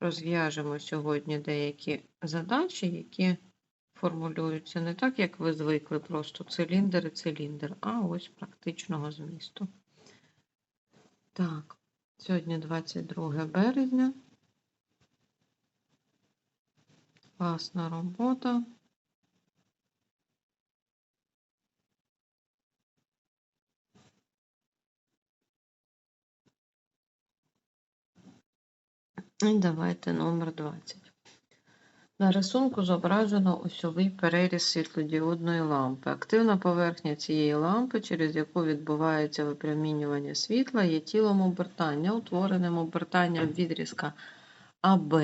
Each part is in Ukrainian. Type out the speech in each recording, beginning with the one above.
розв'яжемо сьогодні деякі задачі, які формулюються не так, як ви звикли, просто циліндр і циліндр, а ось практичного змісту. Так, сьогодні 22 березня. Класна робота. І давайте номер 20. На рисунку зображено осьовий переріз світлодіодної лампи. Активна поверхня цієї лампи, через яку відбувається випромінювання світла, є тілом обертання, утвореним обертанням відрізка АБ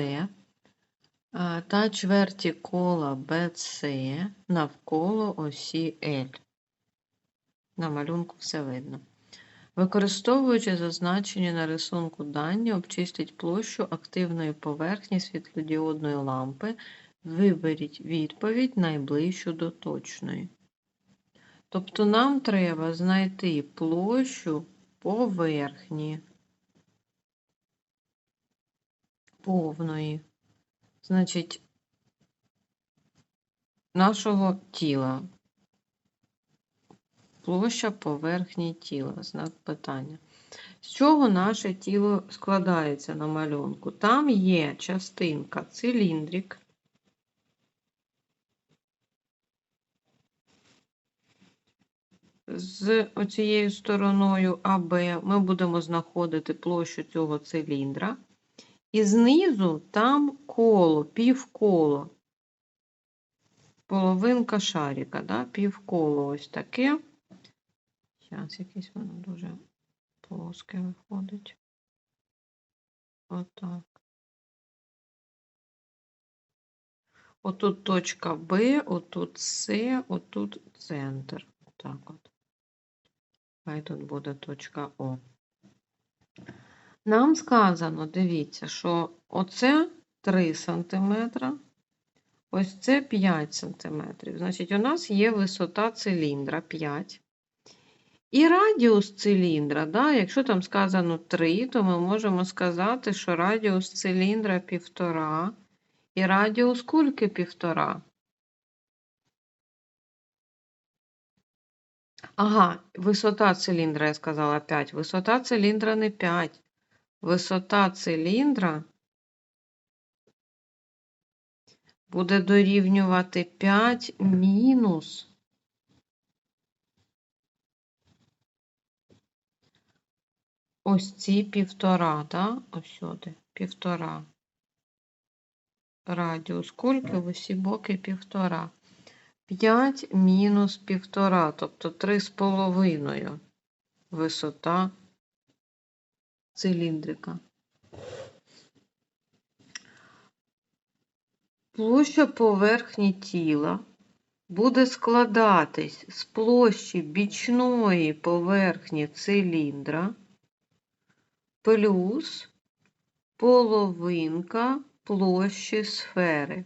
та чверті кола BC навколо осі L. На малюнку все видно. Використовуючи зазначені на рисунку дані, обчистіть площу активної поверхні світлодіодної лампи, виберіть відповідь найближчу до точної. Тобто нам треба знайти площу поверхні повної, значить, нашого тіла. Площа поверхні тіла, знак питання. З чого наше тіло складається на малюнку? Там є частинка циліндрик. З оцією стороною АБ ми будемо знаходити площу цього циліндра. І знизу там коло, півколо, половинка шарика, да? півколо ось таке. Зараз якесь воно дуже плоске виходить. Отак. Отут точка Б, отут С, отут центр. Отак от. Хай тут буде точка О. Нам сказано, дивіться, що оце 3 см, ось це 5 см. Значить, у нас є висота циліндра 5 і радіус циліндра, да, якщо там сказано 3, то ми можемо сказати, що радіус циліндра 1,5 і радіус кульки 1,5. Ага, висота циліндра, я сказала 5. Висота циліндра не 5. Висота циліндра буде дорівнювати 5 мінус ось ці півтора, да? ось сюди, півтора. Радіус кульки в усі боки півтора. 5 мінус півтора, тобто 3,5 висота циліндрика. Площа поверхні тіла буде складатись з площі бічної поверхні циліндра плюс половинка площі сфери.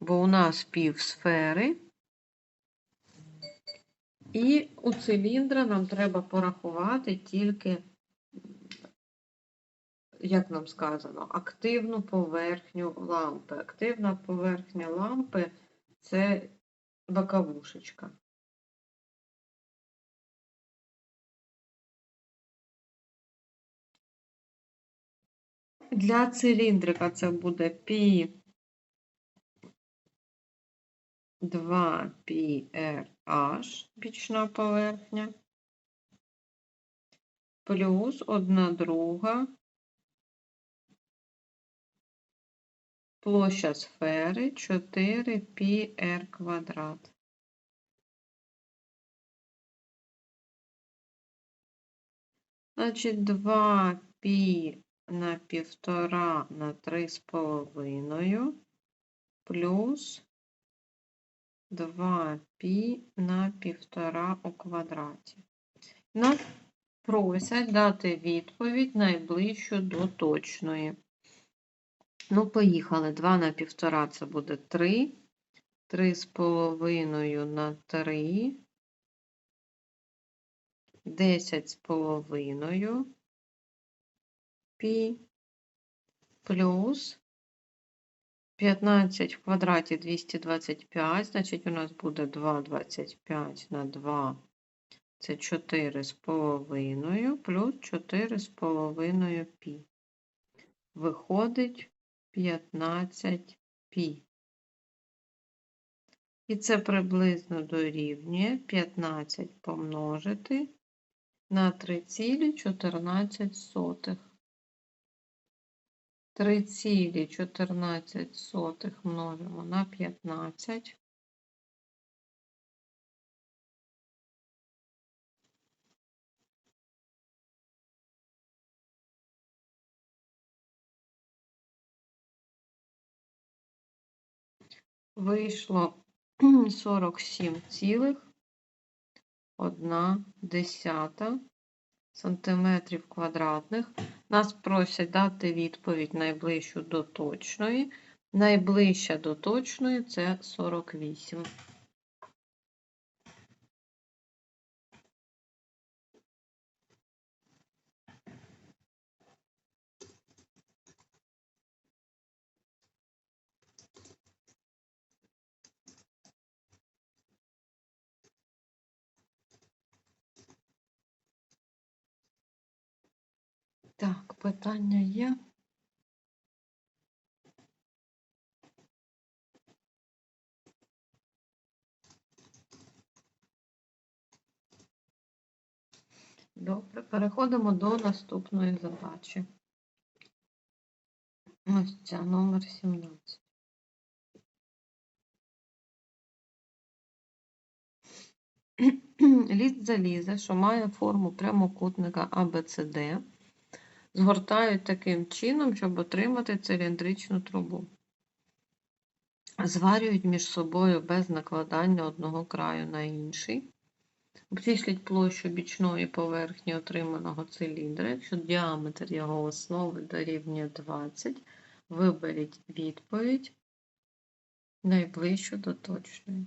Бо у нас півсфери. І у циліндра нам треба порахувати тільки, як нам сказано, активну поверхню лампи. Активна поверхня лампи це боковушечка. Для циліндрика це буде π 2 πRH, бічна поверхня, плюс 1 друга площа сфери 4 πr квадрат. Значить, 2 π на півтора на три з половиною плюс 2 пі на півтора у квадраті. Нас просять дати відповідь найближчу до точної. Ну, поїхали. 2 на півтора це буде 3. 3 з половиною на 3. 10 з половиною пі плюс 15 в квадраті 225, значить у нас буде 2,25 на 2, це 4 з половиною, плюс 4 з половиною пі. Виходить 15 пі. І це приблизно дорівнює 15 помножити на 3,14. 3,14 множимо на 15. Вийшло 47,1 сантиметрів квадратних. Нас просять дати відповідь найближчу до точної. Найближча до точної це 48. Так, питання є. Добре, переходимо до наступної задачі. Ось ця номер 17. Ліст заліза, що має форму прямокутника ABCD, згортають таким чином, щоб отримати циліндричну трубу. Зварюють між собою без накладання одного краю на інший. Обчисліть площу бічної поверхні отриманого циліндра, якщо діаметр його основи дорівнює 20, виберіть відповідь найближчу до точної.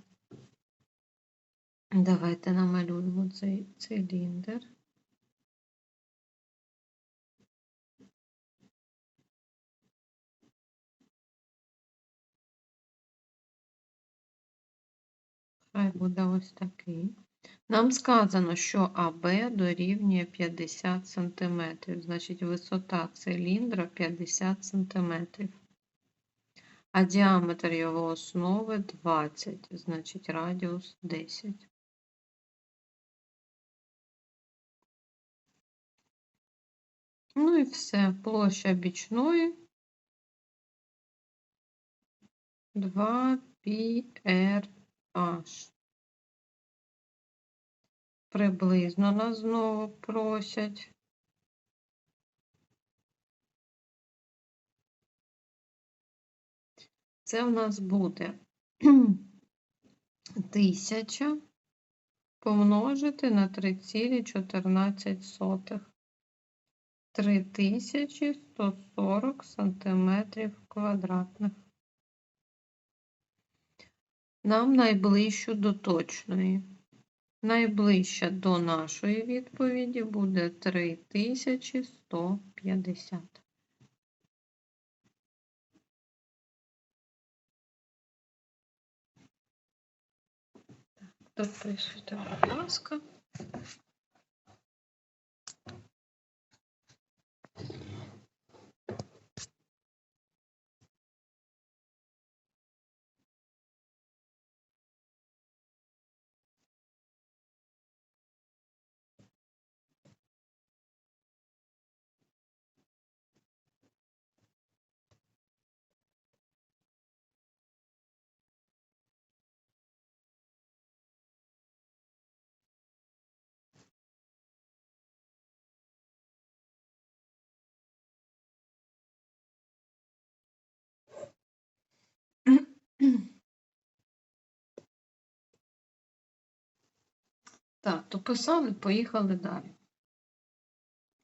Давайте намалюємо цей циліндр. Хай буде ось такий. Нам сказано, що АБ дорівнює 50 см, значить висота циліндра 50 см, а діаметр його основи 20, значить радіус 10. Ну і все, площа бічної 2 πr H. Приблизно нас знову просять. Це в нас буде 1000 помножити на 3,14. 3140 сантиметрів квадратних. Нам найближчу до точної. Найближча до нашої відповіді буде 3150. Дописуйте, будь ласка. Так, то писали, поїхали далі.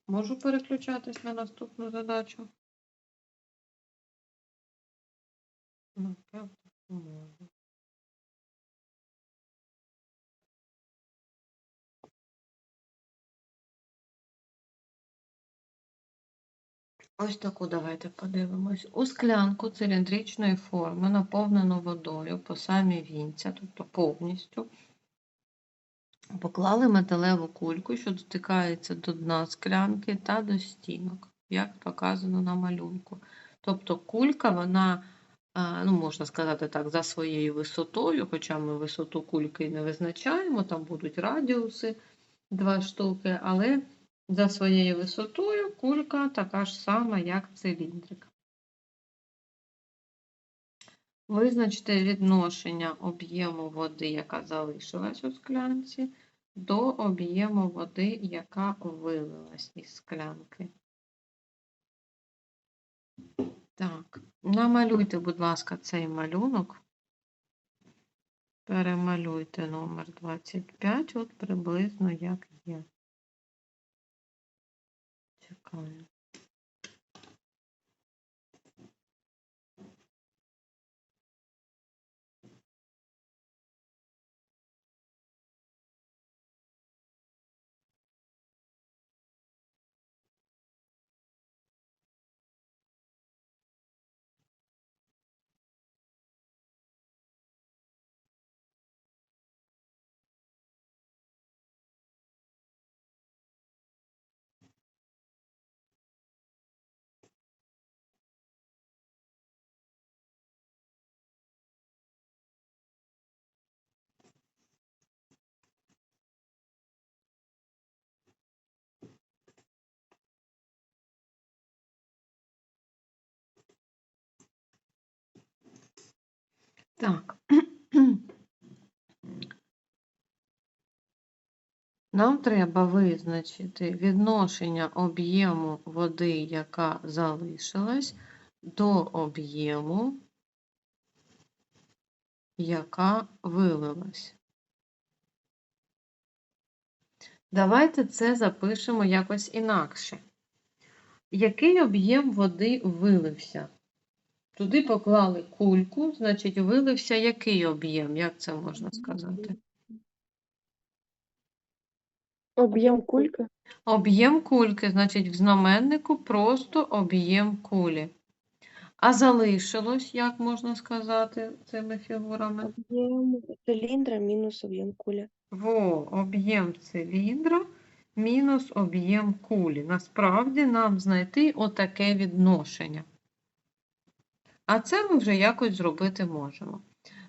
Можу переключатись на наступну задачу? Напевно, можу. Ось таку давайте подивимось. У склянку циліндричної форми наповнену водою по самі вінця, тобто повністю. Поклали металеву кульку, що дотикається до дна склянки та до стінок, як показано на малюнку. Тобто кулька, вона, ну, можна сказати так, за своєю висотою, хоча ми висоту кульки не визначаємо, там будуть радіуси два штуки, але за своєю висотою кулька така ж сама, як циліндрик. Визначте відношення об'єму води, яка залишилась у склянці, до об'єму води, яка вилилась із склянки. Так, намалюйте, будь ласка, цей малюнок. Перемалюйте номер 25, от приблизно як є. Чекаю. Так. Нам треба визначити відношення об'єму води, яка залишилась, до об'єму, яка вилилась. Давайте це запишемо якось інакше. Який об'єм води вилився? Туди поклали кульку, значить, вилився який об'єм, як це можна сказати? Об'єм кульки Об'єм кульки, значить, в знаменнику просто об'єм кулі. А залишилось, як можна сказати цими фігурами? об'єм циліндра мінус об'єм кулі. Во, об'єм циліндра мінус об'єм кулі. Насправді нам знайти отаке відношення. А це ми вже якось зробити можемо.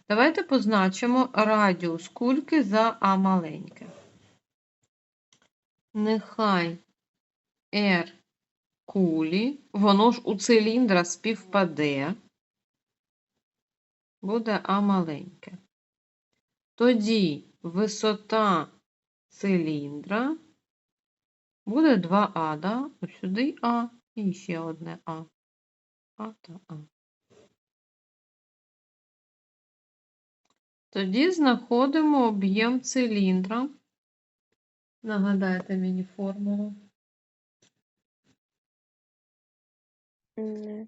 Давайте позначимо радіус кульки за А маленьке. Нехай R кулі, воно ж у циліндра співпаде, буде А маленьке. Тоді висота циліндра буде 2А, да? Ось сюди А і ще одне А. А та А. Тоді знаходимо об'єм циліндра. Нагадайте мені формулу. М,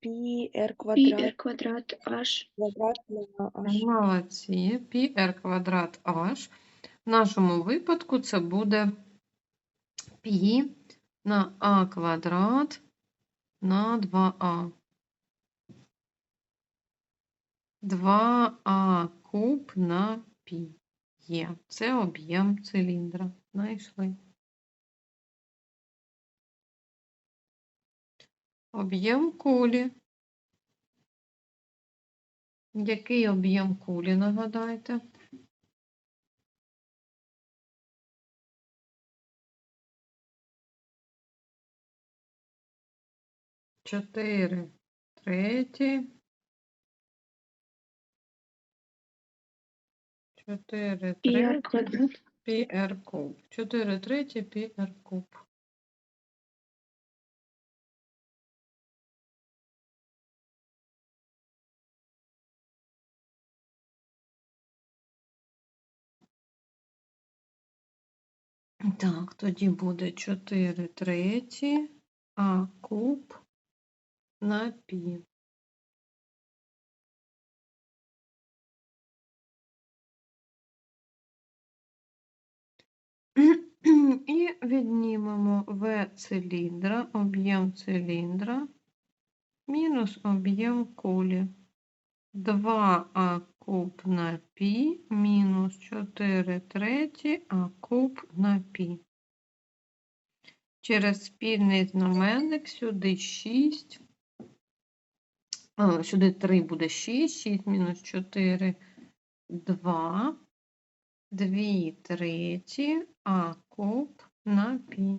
Пі r Пі квадрат квадрат h квадрат на h. Молодці. πr квадрат h. В нашому випадку це буде π на а квадрат на 2а. 2а куб на π є. Це об'єм циліндра. Знайшли. Об'єм кулі. Який об'єм кулі, нагадайте? Чотири треті. Чотири пі r треті. квадрат πr куб. 4 треті πr куб. Так, тоді буде 4 треті, а куб на пі. І віднімемо В циліндра, об'єм циліндра мінус об'єм кулі. 2а куб на пі мінус 4 треті а куб на пі. Через спільний знаменник сюди 6. Сюди 3 буде 6, 6 мінус 4 2. 2 треті а куб на пі.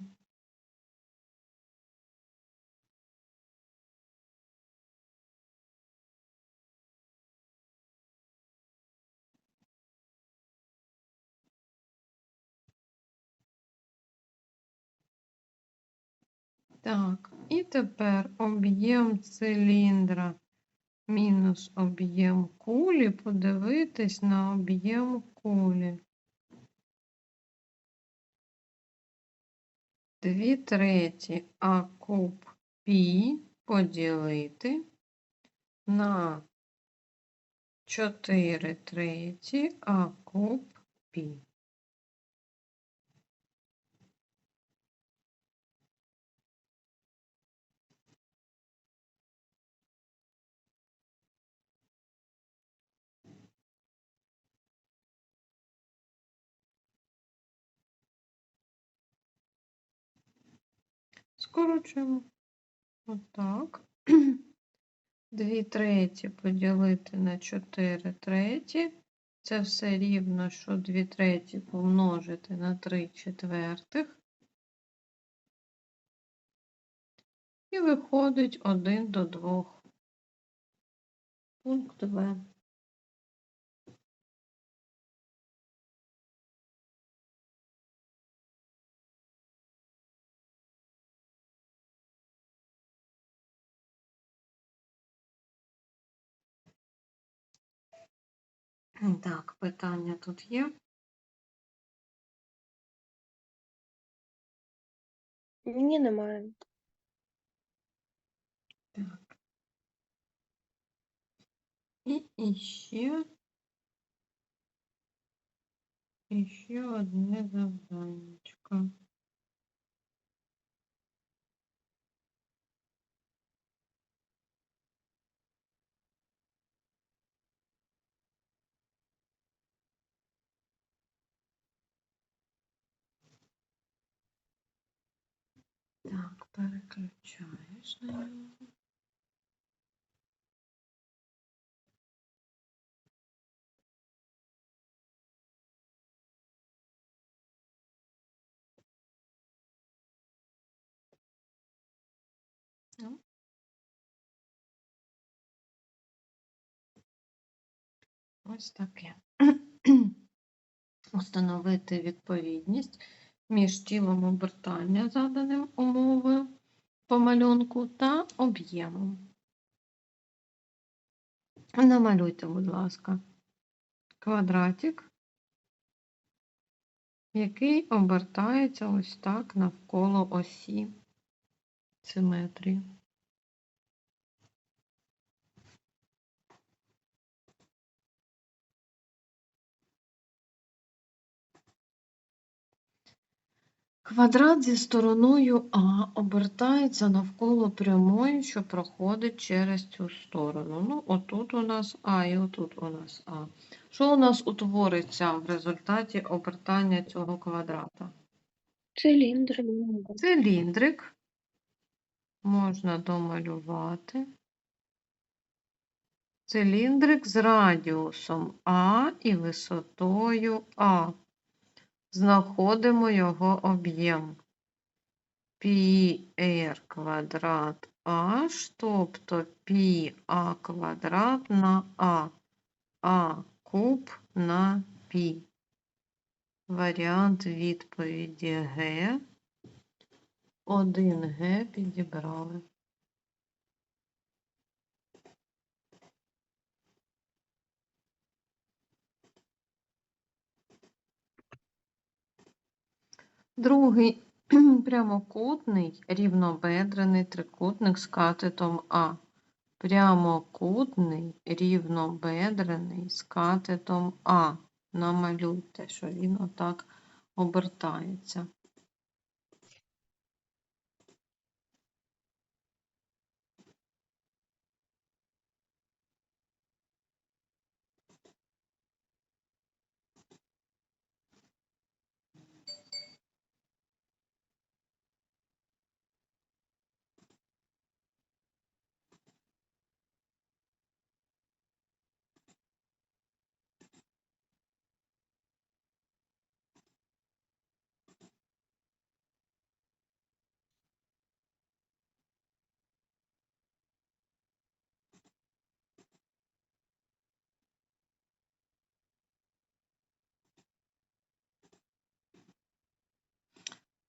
Так, і тепер об'єм циліндра мінус об'єм кулі, подивитись на об'єм кулі. 2 треті а куб пі поділити на 4 треті а куб пі. Скорочуємо. Отак. 2 треті поділити на 4 треті. Це все рівно, що 2 треті помножити на 3 четвертих. І виходить 1 до 2. Пункт В. Так, питання тут є. Ні, немає. Так. І іще, іще одне завданнячко. Так, переключаєш на нього. Ну. Ось таке. Установити відповідність між тілом обертання, заданим умовою по малюнку, та об'ємом. Намалюйте, будь ласка, квадратик, який обертається ось так навколо осі симетрії. Квадрат зі стороною А обертається навколо прямої, що проходить через цю сторону. Ну, отут у нас А і отут у нас А. Що у нас утвориться в результаті обертання цього квадрата? Циліндр. Циліндрик можна домалювати. Циліндрик з радіусом А і висотою А. Знаходимо його об'єм. πr квадрат h, тобто πa квадрат на А, А куб на π. Варіант відповіді Г. 1Г підібрали. Другий прямокутний рівнобедрений трикутник з катетом А. Прямокутний рівнобедрений з катетом А. Намалюйте, що він отак обертається.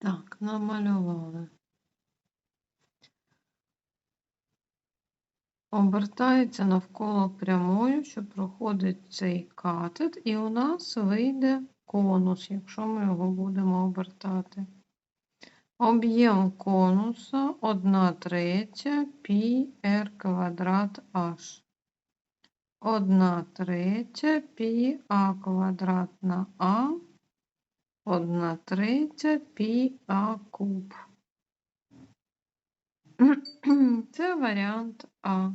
Так, намалювали. Обертається навколо прямою, що проходить цей катет, і у нас вийде конус, якщо ми його будемо обертати. Об'єм конуса 1 третя пі r квадрат h. 1 третя а квадрат на а 1 третя пі а куб. Це варіант А.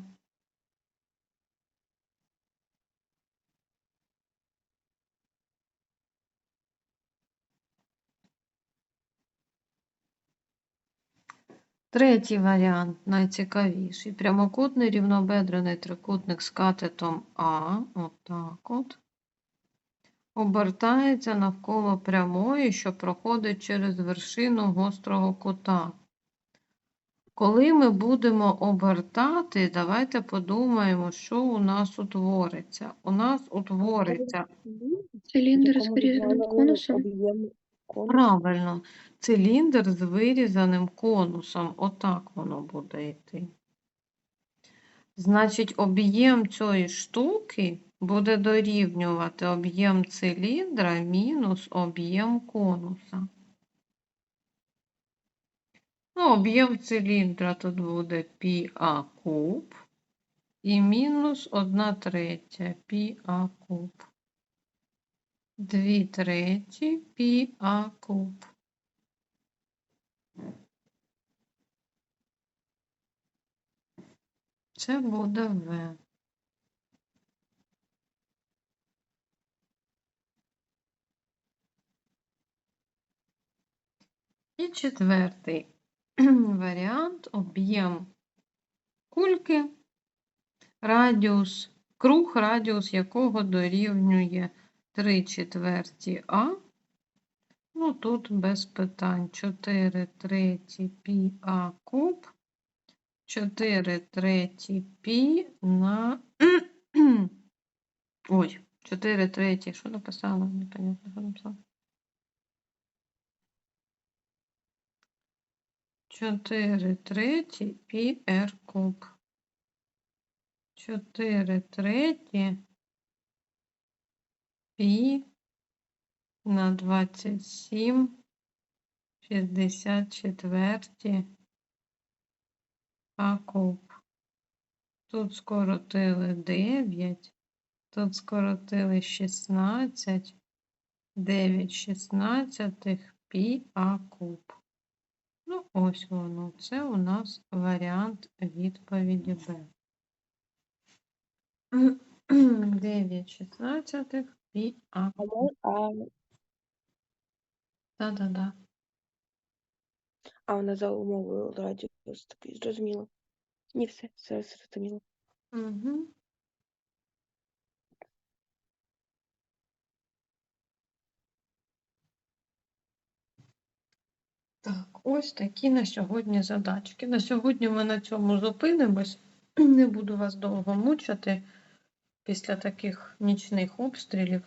Третій варіант найцікавіший. Прямокутний рівнобедрений трикутник з катетом А, отак от, обертається навколо прямої, що проходить через вершину гострого кута. Коли ми будемо обертати, давайте подумаємо, що у нас утвориться. У нас утвориться Циліндр з вирізаним конусом. Правильно циліндр з вирізаним конусом. Отак воно буде йти. Значить, об'єм цієї штуки буде дорівнювати об'єм циліндра мінус об'єм конуса. Ну, об'єм циліндра тут буде πa куб і мінус 1 третя πa куб. 2 треті πa куб. Це буде В. І четвертий варіант об'єм кульки, радіус, круг, радіус якого дорівнює 3 четверті А. Ну, тут без питань 4 треті пі А куб, 4 треті пі на. Ой, 4 треті, що написала? Непонятно, що написала. 4 треті пі r куб. 4 треті пі на 27 64 а куб. Тут скоротили 9, тут скоротили 16, 9 шістнадцятих пі а куб. Ну, ось воно. Це у нас варіант відповіді Б. 9 шістнадцятих мо- А, Да-да-да. а вона за умовою радіус такий зрозуміло. Ні, все, все зрозуміло. Угу. Так, ось такі на сьогодні задачки. На сьогодні ми на цьому зупинимось. Не буду вас довго мучити після таких нічних обстрілів.